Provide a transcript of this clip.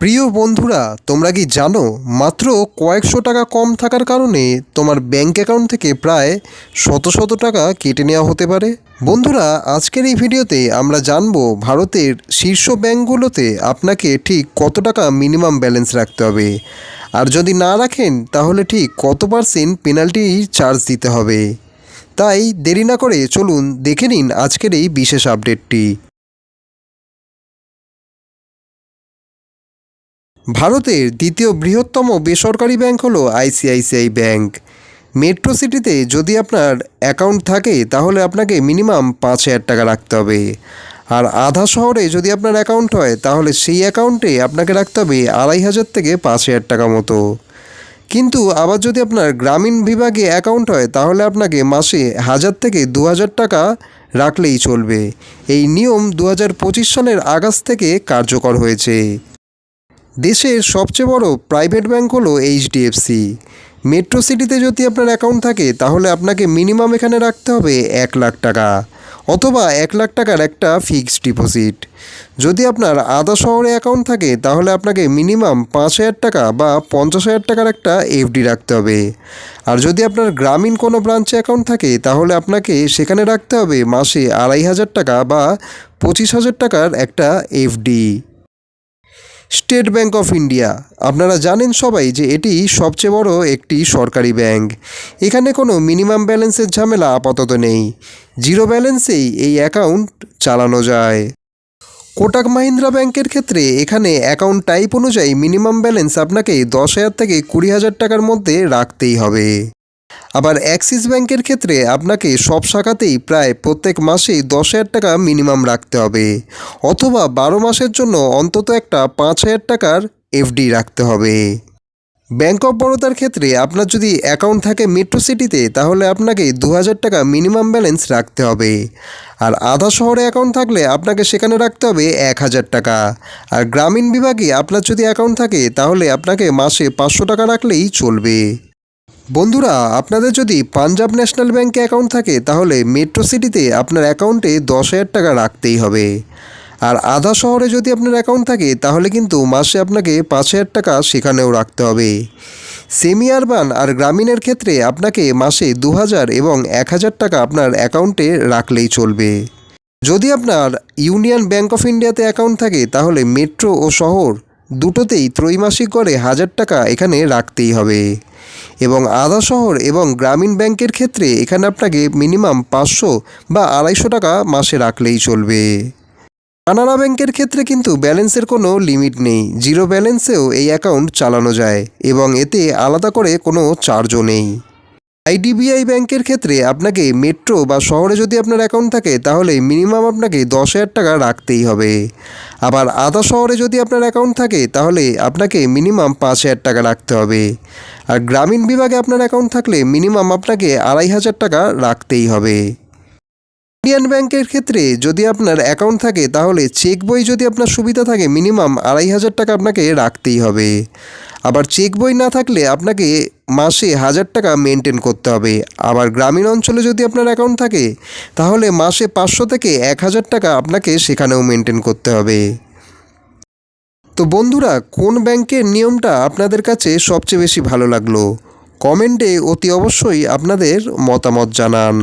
প্রিয় বন্ধুরা, তোমরা কি জানো, মাত্র কয়েকশো টাকা কম থাকার কারণে তোমার ব্যাঙ্ক অ্যাকাউন্ট থেকে প্রায় শত শত টাকা কেটে নেওয়া হতে পারে? বন্ধুরা, আজকের এই ভিডিওতে আমরা জানব ভারতের শীর্ষ ব্যাঙ্কগুলোতে আপনাকে ঠিক কত টাকা মিনিমাম ব্যালেন্স রাখতে হবে। আর যদি না রাখেন, তাহলে ঠিক কত পার্সেন্ট পেনাল্টি চার্জ দিতে হবে। তাই দেরি না করে চলুন দেখে নিন আজকের এই বিশেষ আপডেটটি। ভারতের দ্বিতীয় বৃহত্তম বেসরকারি ব্যাংক হলো আইসিআইসিআই ব্যাংক। মেট্রো সিটিতে যদি আপনার অ্যাকাউন্ট থাকে, তাহলে আপনাকে মিনিমাম পাঁচ হাজার টাকা রাখতে হবে। আর আধা শহরে যদি আপনার অ্যাকাউন্ট হয়, তাহলে সেই অ্যাকাউন্টে আপনাকে রাখতে হবে আড়াই হাজার থেকে পাঁচ হাজার টাকা মতো। কিন্তু আবার যদি আপনার গ্রামীণ বিভাগে অ্যাকাউন্ট হয়, তাহলে আপনাকে মাসে হাজার থেকে দু হাজার টাকা রাখলেই চলবে। এই নিয়ম দু হাজার পঁচিশ সালের আগস্ট থেকে কার্যকর হয়েছে। দেশের সবচেয়ে বড় প্রাইভেট ব্যাংক হলো এইচডিএফসি মেট্রো সিটিতে যদি আপনার অ্যাকাউন্ট থাকে, তাহলে আপনাকে মিনিমাম এখানে রাখতে হবে এক লাখ টাকা, অথবা এক লাখ টাকার একটা ফিক্সড ডিপোজিট যদি আপনার আদা শহরে অ্যাকাউন্ট থাকে, তাহলে আপনাকে মিনিমাম পাঁচ হাজার টাকা বা পঞ্চাশ হাজার টাকার একটা এফডি রাখতে হবে। আর যদি আপনার গ্রামীণ কোনো ব্রাঞ্চে অ্যাকাউন্ট থাকে, তাহলে আপনাকে সেখানে রাখতে হবে মাসে আড়াই হাজার টাকা বা পঁচিশ হাজার টাকার একটা FD State Bank of India. আপনারা জানেন সবাই যে এটি সবচেয়ে বড় একটি সরকারি ব্যাংক এখানে কোনো মিনিমাম ব্যালেন্সের ঝামেলা আপাতত নেই। জিরো ব্যালেন্সেই এই অ্যাকাউন্ট চালানো যায়। কোটাক মাহিন্দ্রা ব্যাংকের ক্ষেত্রে এখানে অ্যাকাউন্ট টাইপ অনুযায়ী মিনিমাম ব্যালেন্স আপনাকে দশ হাজার থেকে কুড়ি হাজার টাকার মধ্যে রাখতেই হবে। আবার অ্যাক্সিস ব্যাংকের ক্ষেত্রে আপনাকে সব শাখাতেই প্রায় প্রত্যেক মাসেই দশ হাজার টাকা মিনিমাম রাখতে হবে। অথবা বারো মাসের জন্য অন্তত একটা পাঁচ হাজার টাকার এফডি রাখতে হবে। ব্যাংক অফ বরোদার ক্ষেত্রে আপনার যদি অ্যাকাউন্ট থাকে মেট্রো সিটিতে তাহলে আপনাকে দু হাজার টাকা মিনিমাম ব্যালেন্স রাখতে হবে। আর আধা শহরে অ্যাকাউন্ট থাকলে আপনাকে সেখানে রাখতে হবে এক হাজার টাকা। আর গ্রামীণ বিভাগে আপনার যদি অ্যাকাউন্ট থাকে, তাহলে আপনাকে মাসে পাঁচশো টাকা রাখলেই চলবে। বন্ধুরা, আপনাদের যদি পাঞ্জাব ন্যাশনাল ব্যাংকে অ্যাকাউন্ট থাকে, তাহলে মেট্রো সিটিতে আপনার অ্যাকাউন্টে দশ হাজার টাকা রাখতেই হবে। আর আধা শহরে যদি আপনার অ্যাকাউন্ট থাকে, তাহলে কিন্তু মাসে আপনাকে পাঁচ হাজার টাকা সেখানেও রাখতে হবে। সেমি আরবান আর গ্রামীণের ক্ষেত্রে আপনাকে মাসে দু হাজার এবং এক হাজার টাকা আপনার অ্যাকাউন্টে রাখলেই চলবে। যদি আপনার ইউনিয়ন ব্যাংক অফ ইন্ডিয়াতে অ্যাকাউন্ট থাকে, তাহলে মেট্রো ও শহর দুটোতেই ত্রৈমাসিক করে হাজার টাকা এখানে রাখতেই হবে। এবং আধা শহর এবং গ্রামীণ ব্যাংকের ক্ষেত্রে এখানে আপনাকে মিনিমাম পাঁচশো বা আড়াইশো টাকা মাসে রাখলেই চলবে। কানাড়া ব্যাংকের ক্ষেত্রে কিন্তু ব্যালেন্সের কোনো লিমিট নেই। জিরো ব্যালেন্সেও এই অ্যাকাউন্ট চালানো যায় এবং এতে আলাদা করে কোনো চার্জও নেই। আইডিবিআই ব্যাংকের ক্ষেত্রে আপনাকে মেট্রো বা শহরে যদি আপনার অ্যাকাউন্ট থাকে, তাহলে মিনিমাম আপনাকে দশ হাজার টাকা রাখতেই হবে। আবার আধা শহরে যদি আপনার অ্যাকাউন্ট থাকে, তাহলে আপনাকে মিনিমাম পাঁচ হাজার টাকা রাখতে হবে। আর গ্রামীণ বিভাগে আপনার অ্যাকাউন্ট থাকলে মিনিমাম আপনাকে আড়াই হাজার টাকা রাখতেই হবে। ইন্ডিয়ান ব্যাংকের ক্ষেত্রে যদি আপনার অ্যাকাউন্ট থাকে, তাহলে চেক বই যদি আপনার সুবিধা থাকে, মিনিমাম আড়াই হাজার টাকা আপনাকে রাখতেই হবে। আবার চেক বই না থাকলে আপনাকে মাসে হাজার টাকা মেনটেন করতে হবে। আবার গ্রামীণ অঞ্চলে যদি আপনার অ্যাকাউন্ট থাকে, তাহলে মাসে পাঁচশো থেকে এক হাজার টাকা আপনাকে সেখানেও মেনটেন করতে হবে। তো বন্ধুরা, কোন ব্যাংকের নিয়মটা আপনাদের কাছে সবচেয়ে বেশি ভালো লাগল? কমেন্টে অতি অবশ্যই আপনাদের মতামত জানান।